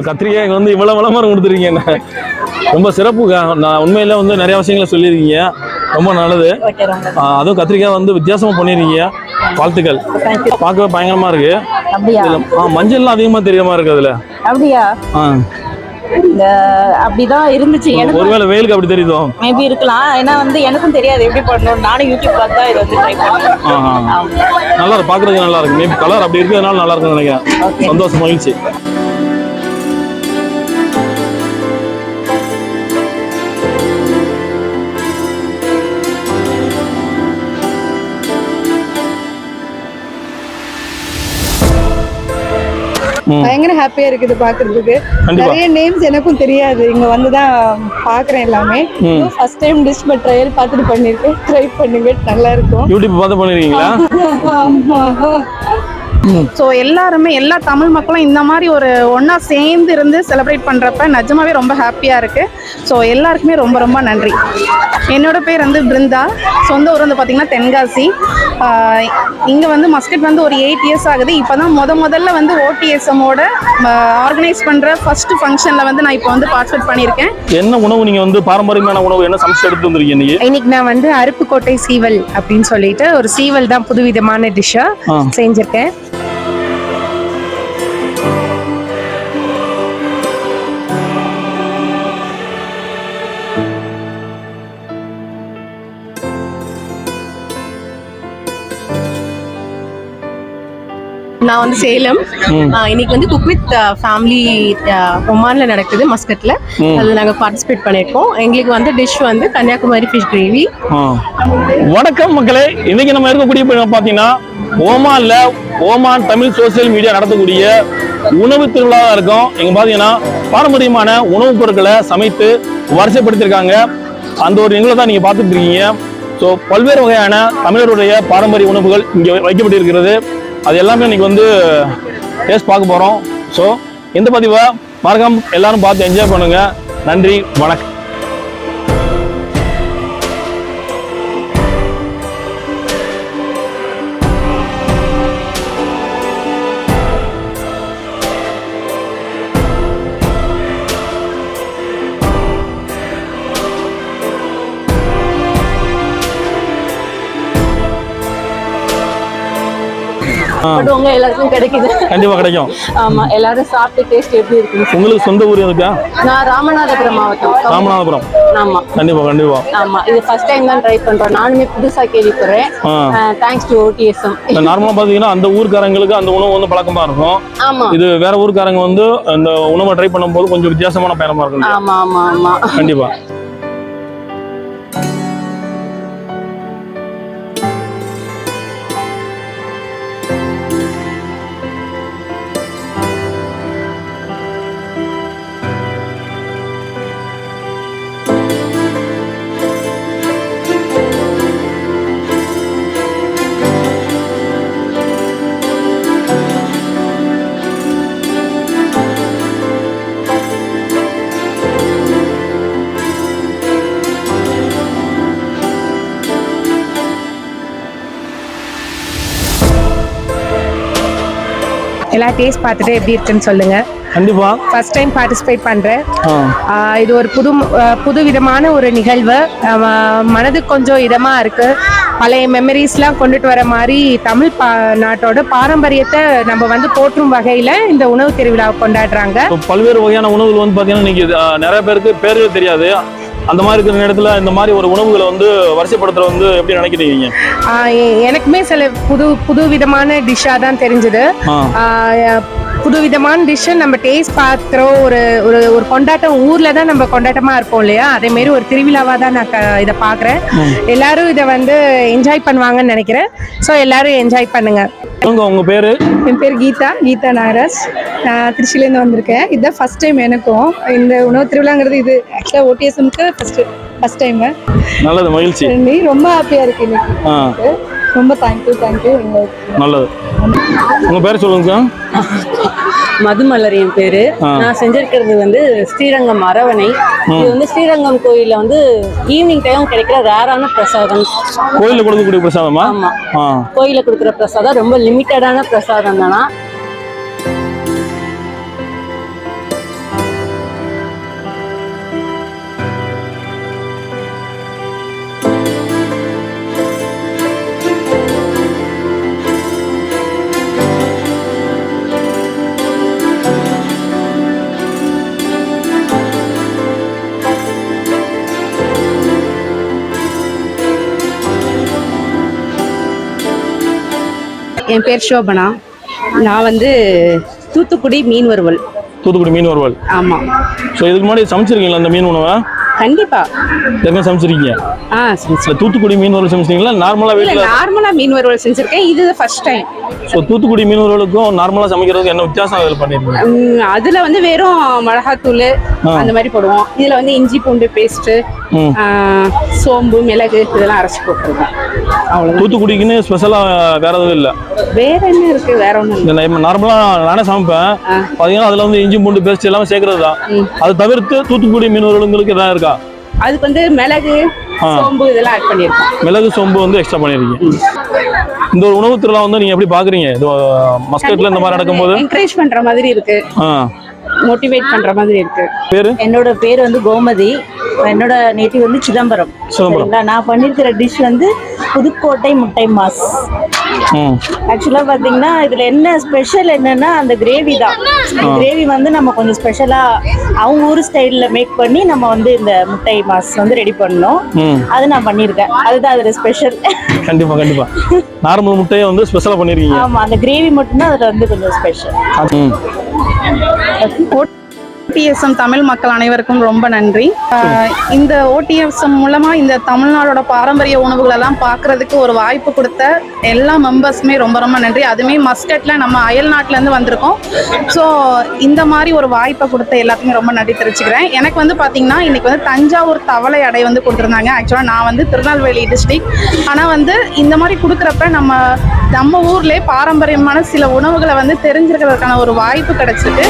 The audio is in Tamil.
கத்திரிக்காய்க்கு வந்து இவ்வளோ விளம்பரம் கொடுத்துருக்கீங்க ரொம்ப சிறப்புக்கா நான் உண்மையில வந்து நிறைய விஷயங்களை சொல்லியிருக்கீங்க. ரொம்ப நல்லது. அதுவும் கத்திரிக்காய் வந்து வித்தியாசமா பண்ணியிருக்கீங்க. வாழ்த்துக்கள். பார்க்கவே பயங்கரமா இருக்கு. ஆ, மஞ்சள்லாம் அதிகமா தெரிய மாதிரி இருக்கு அதுல. அப்படியா? ஆ, அப்படிதான் இருந்துச்சு. எனக்கு ஒருவேளை வெயிலுக்கு அப்படி தெரியுதோ? மேபி இருக்கலாம். ஏன்னா வந்து எனக்கும் தெரியாது எப்படி பண்ணணும் நானும் யூடியூப் பார்த்து தான் இதை வந்து ட்ரை பண்ணேன். நல்லா இருக்கு. பார்க்கறதுக்கு நல்லா இருக்கு. மேபி கலர் அப்படி இருக்கிறதுனால நல்லா இருக்குன்னு நினைக்கிறேன். சந்தோஷம் மகிழ்ச்சி. பயங்கர ஹாப்பியா இருக்குது பாக்குறதுக்கு. நிறைய நேம்ஸ் எனக்கும் தெரியாது. இங்க வந்து தான் பாக்குறேன் எல்லாமே. First time dish but trial பார்த்துட்டு பண்ணிருக்கேன் ட்ரை பண்ணுங்க நல்லா இருக்கும். யூடியூப் பார்த்து பண்ணிருக்கீங்களா? ஸோ எல்லாருமே எல்லா தமிழ் மக்களும் இந்த மாதிரி ஒரு ஒன்றா சேர்ந்து இருந்து செலிப்ரேட் பண்ணுறப்ப நிஜமாவே ரொம்ப ஹாப்பியாக இருக்குது ஸோ எல்லாருக்குமே ரொம்ப ரொம்ப நன்றி. என்னோட பேர் வந்து பிருந்தா. சொந்த ஊர் வந்து பார்த்திங்கன்னா தென்காசி. இங்கே வந்து மஸ்கட் வந்து ஒரு எயிட் இயர்ஸ் ஆகுது. இப்போ தான் முத முதல்ல வந்து ஓடிஎஸ்எம்மோட ஆர்கனைஸ் பண்ணுற ஃபஸ்ட்டு ஃபங்க்ஷனில் வந்து நான் இப்போ வந்து பார்ட்டிசிபேட் பண்ணியிருக்கேன். என்ன உணவு? நீங்க வந்து பாரம்பரியமான உணவு என்ன சமைச்சு எடுத்து வந்திருக்கீங்க இன்னைக்கு? நான் வந்து அருப்புக்கோட்டை சீவல் அப்படின்னு சொல்லிட்டு ஒரு சீவல் தான் புதுவிதமான டிஷ்ஷா ஆ. செஞ்சிருக்கேன். நான் வந்து சேலம். இன்னைக்கு வந்து குக் வித் ஃபேமிலி ஒமான்ல நடக்குது மஸ்கட்ல. அதில் நாங்கள் பார்ட்டிசிபேட் பண்ணியிருக்கோம் எங்களுக்கு வந்து டிஷ் வந்து கன்னியாகுமரி ஃபிஷ் கிரேவி. வணக்கம் மக்களே. இன்னைக்கு நம்ம இருக்கக்கூடிய இப்ப பாத்தீங்கன்னா ஓமான்ல ஓமான் தமிழ் சோசியல் மீடியா நடத்தக்கூடிய உணவு திருவிழாவா இருக்கும். இங்க பாத்தீங்கன்னா பாரம்பரியமான உணவுப் பொருட்களை சமைத்து வரிசைப்படுத்தியிருக்காங்க. அந்த ஒரு நிகழ்வை தான் நீங்க பார்த்துட்டு இருக்கீங்க. ஸோ பல்வேறு வகையான தமிழருடைய பாரம்பரிய உணவுகள் இங்கே வைக்கப்பட்டிருக்கிறது. அது எல்லாமே இன்னைக்கு வந்து டேஸ்ட் பார்க்க போகிறோம் ஸோ இந்த பதிவை மறக்காம எல்லாரும் பார்த்து என்ஜாய் பண்ணுங்கள் நன்றி வணக்கம். பட் உங்க எல்லாருக்கும் கிடைக்குது. கண்டிப்பா கிடைக்கும். ஆமா எல்லாரும் சாப்பிட்டு டேஸ்ட் எப்படி இருக்குன்னு உங்களுக்கு சொந்த ஊர் இருக்கா நான் ராமநாதபுரம் மாவட்டம். ராமநாதபுரம். ஆமா. கண்டிப்பா கண்டிப்பா. ஆமா இது ஃபர்ஸ்ட் டைம் தான் ட்ரை பண்றோம். நானுமே புதுசா கேள்விப்படுறேன். தேங்க்ஸ் டு ஓடிஎஸ்எம் நார்மலா பாத்தீங்கன்னா அந்த ஊர்க்காரங்களுக்கு அந்த உணவு வந்து பழக்கமா இருக்கும். ஆமா. இது வேற ஊர்க்காரங்க வந்து அந்த உணவை ட்ரை பண்ணும்போது கொஞ்சம் வித்தியாசமான பயணமா இருக்கும்? ஆமா ஆமா ஆமா. கண்டிப்பா. எல்லாம் டேஸ்ட் பார்த்துட்டு எப்படி இருக்குன்னு சொல்லுங்க. கண்டிப்பா. ஃபர்ஸ்ட் டைம் பார்ட்டிசிபேட் பண்றேன். இது ஒரு புது புது விதமான ஒரு நிகழ்வு. மனதுக்கு கொஞ்சம் இதமா இருக்கு. பழைய மெமரிஸ்லாம் கொண்டுட்டு வர மாதிரி தமிழ் பா நாட்டோட பாரம்பரியத்தை நம்ம வந்து போற்றும் வகையில இந்த உணவு திருவிழாவை கொண்டாடுறாங்க. பல்வேறு வகையான உணவுகள் வந்து பாத்தீங்கன்னா ஆ, நிறைய பேருக்கு பேரே தெரியாது. அந்த மாதிரி இருக்கிற நேரத்துல இந்த மாதிரி ஒரு உணவுகளை வந்து வரிசைப்படுத்துற வந்து எப்படி நினைக்கிறீங்க? எனக்குமே சில புது புது விதமான டிஷ்ஷாக தான் தெரிஞ்சது. ஆ. புது விதமான டிஷ்ஷை நம்ம டேஸ்ட் பார்க்குறோம் ஒரு ஒரு ஒரு கொண்டாட்டம் ஊரில் தான் நம்ம கொண்டாட்டமாக இருப்போம் இல்லையா? அதே மாதிரி ஒரு திருவிழாவாக தான் நான் க- இதை பார்க்குறேன் எல்லாரும் இதை வந்து என்ஜாய் பண்ணுவாங்கன்னு நினைக்கிறேன். ஸோ எல்லாரும் என்ஜாய் பண்ணுங்க. சொல்லுங்க உங்க பேரு? என் பேர் கீதா கீதா நாகராஜ். நான் திருச்சியிலேருந்து வந்திருக்கேன். இதுதான் ஃபர்ஸ்ட் டைம் எனக்கும். இந்த உணவு திருவிழாங்கிறது இது ஆக்சுவலாக ஓடிஎஸ்எம்க்கு ஃபர்ஸ்ட் ஃபர்ஸ்ட் டைம் நல்லது மகிழ்ச்சி. ரொம்ப ஹாப்பியாக இருக்கு இன்னைக்கு. ரொம்ப தேங்க்யூ தேங்க்யூ நல்லது. உங்க பேர் சொல்லுங்க மதுமலர் என் பேரு. நான் செஞ்சிருக்கிறது வந்து ஸ்ரீரங்கம் அரவணை. இது வந்து ஸ்ரீரங்கம் கோயில்ல வந்து ஈவினிங் டைம் கிடைக்கிற ரேரான பிரசாதம். கோயில்ல கொடுக்கக்கூடிய பிரசாதமா? ஆமா. கோயில கொடுக்குற பிரசாதம். ரொம்ப லிமிட்டடான பிரசாதம் தானா? என் பேர் சோபனா. நான் வந்து தூத்துக்குடி மீன் வறுவல் தூத்துக்குடி மீன் வறுவல் ஆமாம் ஸோ இதுக்கு முன்னாடி சமைச்சிருக்கீங்களா அந்த மீன் உணவை? கண்டிப்பா. எதுவுமே சமைச்சிருக்கீங்க? ஆ இல்லை தூத்துக்குடி மீன் வறுவல் சமைச்சிட்டீங்களா நார்மலாக இல்லை வீட்டில் நார்மலாக மீன் வறுவல் செஞ்சுருக்கேன். இது ஃபர்ஸ்ட் டைம் ஸோ தூத்துக்குடி மீன் வறுவலுக்கும் நார்மலாக சமைக்கிறதுக்கும் என்ன வித்தியாசம் அதில் பண்ணிருக்கீங்க? அதில் வந்து வெறும் மிளகாத்தூள் அந்த மாதிரி போடுவோம். இதில் வந்து இஞ்சி பூண்டு பேஸ்ட்டு ம். சோம்பு மிளகு இதெல்லாம் அரைச்சி போட்டுருவோம். அவ்வளோதான் தூத்துக்குடிக்குன்னு ஸ்பெஷலாக வேற எதுவும் இல்லை? வேற என்ன இருக்கு? வேற ஒன்றும் இல்லை. இந்த நார்மலாக நானே சமைப்பேன். பார்த்தீங்கன்னா அதில் வந்து இஞ்சி பூண்டு பேஸ்ட் எல்லாமே சேர்க்கறது தான். அது தவிர்த்து தூத்துக்குடி மீன் வறுவலுங்களுக்கு எதாவது இருக்கா? அதுக்கு வந்து மிளகு சோம்பு இதெல்லாம் ஆட் பண்ணியிருக்கோம். மிளகு சோம்பு வந்து எக்ஸ்ட்ரா பண்ணியிருக்கீங்க இந்த ஒரு உணவு திருவிழா வந்து நீங்கள் எப்படி பார்க்குறீங்க இது மஸ்கட்டில் இந்த மாதிரி நடக்கும்போது? என்கரேஜ் பண்ற மாதிரி இருக்கு. மோட்டிவேட் பண்ற மாதிரி இருக்கு. பேர்? என்னோட பேர் வந்து கோமதி. என்னோட நேட்டிவ் வந்து சிதம்பரம். நான் பண்ணியிருக்கிற டிஷ் வந்து புதுக்கோட்டை முட்டை மாஸ். ஆக்சுவலாக பார்த்தீங்கன்னா இதில் என்ன ஸ்பெஷல் என்னன்னா அந்த கிரேவி தான். கிரேவி வந்து நம்ம கொஞ்சம் ஸ்பெஷலாக அவங்க ஊர் ஸ்டைலில் மேக் பண்ணி நம்ம வந்து இந்த முட்டை மாஸ் வந்து ரெடி பண்ணோம். அது நான் பண்ணியிருக்கேன். அதுதான் அதில் ஸ்பெஷல் கண்டிப்பாக கண்டிப்பாக நார்மல் முட்டையை வந்து ஸ்பெஷலாக பண்ணியிருக்கீங்க. ஆமாம் அந்த கிரேவி மட்டும்தான் அதில் வந்து கொஞ்சம் ஸ்பெஷல் ஓடிஎஸ்எம் தமிழ் மக்கள் அனைவருக்கும் ரொம்ப நன்றி. இந்த ஓடிஎஸ்எம் மூலமா இந்த தமிழ்நாடோட பாரம்பரிய உணவுகள் எல்லாம் பார்க்கறதுக்கு ஒரு வாய்ப்பு கொடுத்த எல்லா மெம்பர்ஸுமே ரொம்ப ரொம்ப நன்றி. அதுவுமே மஸ்கட்ல நம்ம அயல் நாட்டிலேருந்து வந்திருக்கோம். ஸோ இந்த மாதிரி ஒரு வாய்ப்பை கொடுத்த எல்லாத்துக்குமே ரொம்ப நன்றி தெரிவிச்சுக்கிறேன். எனக்கு வந்து பார்த்தீங்கன்னா இன்னைக்கு வந்து தஞ்சாவூர் தவளை அடை வந்து கொடுத்துருந்தாங்க. ஆக்சுவலாக நான் வந்து திருநெல்வேலி டிஸ்ட்ரிக் ஆனால் வந்து இந்த மாதிரி கொடுக்குறப்ப நம்ம நம்ம ஊர்லேயே பாரம்பரியமான சில உணவுகளை வந்து தெரிஞ்சிருக்கிறதுக்கான ஒரு வாய்ப்பு கிடைச்சிருக்கு.